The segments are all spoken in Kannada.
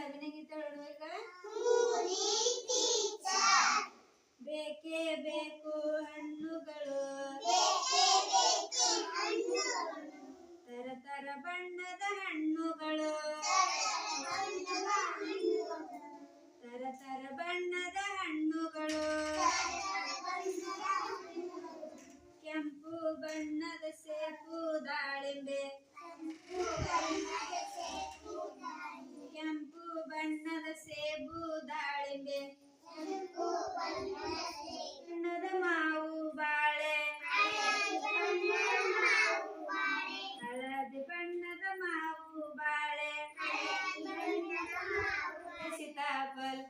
ಒಂದು ಅಭಿನಯ ಗೀತೆ ಹೇಳು ಈಗ ಬೇಕೇ ಬೇಕು ಹಣ್ಣುಗಳು. ತರ ಬಣ್ಣದ ಹಣ್ಣುಗಳು. ತರ ಬಣ್ಣದ ಹಣ್ಣುಗಳು. ಕೆಂಪು ಬಣ್ಣದ ಸೇಬು ದಾಳಿಂಬೆ. ಬಣ್ಣದ ಮಾವು ಬಾಳೆ ಹಳದಿ ಬಣ್ಣದ ಮಾವು ಬಾಳೆ ಸೀತಾಫಲ್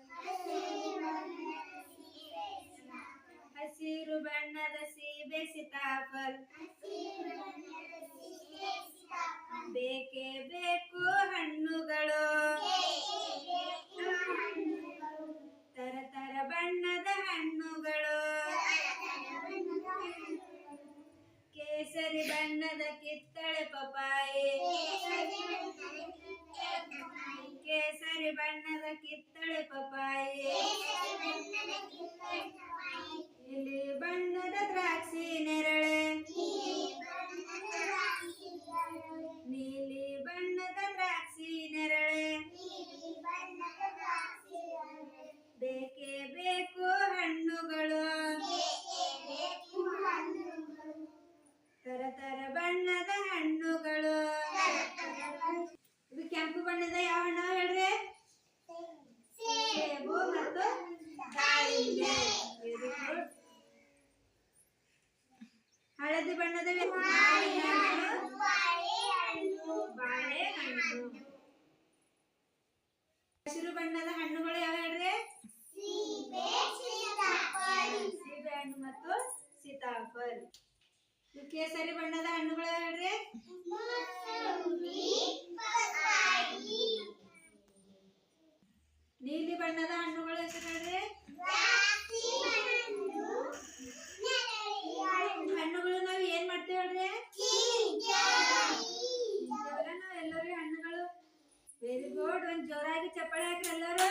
ಹಸಿರು ಬಣ್ಣದ ಸೀಬೆ ಸೀತಾಫಲ್ ಬೇಕೇ ಬೇಕು ಕೇಸರಿ ಬಣ್ಣದ ಕಿತ್ತಳೆ ಪಪಾಯಿ ತರ ತರ ಬಣ್ಣದ ಹಣ್ಣುಗಳು. ಇದು ಕೆಂಪು ಬಣ್ಣದ ಯಾವ ಹಣ್ಣು ಹೇಳ್ರಿ? ಸೇಬು ಮತ್ತು ದಾಳಿಂಬೆ. ವೆರಿ ಗುಡ್ ಹಳದಿ ಬಣ್ಣದ ಬಾಳೆಹಣ್ಣು. ಹಸಿರು ಬಣ್ಣದ ಹಣ್ಣುಗಳು ಯಾವ ಹೇಳ್ರಿ? ಸೀಬೆ ಹಣ್ಣು ಮತ್ತು ಸೀತಾಫಲ್. ಕೇಸರಿ ಬಣ್ಣದ ಹಣ್ಣುಗಳು ಹೇಳ್ರಿ. ನೀಲಿ ಬಣ್ಣದ ಹಣ್ಣುಗಳು ಹೆಸರು ಹೇಳ್ರಿ. ಹಣ್ಣುಗಳು ನಾವು ಏನ್ ಮಾಡ್ತೇವೆ ಹೇಳ್ರಿ? ಎಲ್ಲರೂ ಹಣ್ಣುಗಳು. ವೆರಿ ಗುಡ್ ಒಂದ್ ಜೋರಾಗಿ ಚಪ್ಪಾಳೆ ಹಾಕ್ರಿ ಎಲ್ಲರೂ.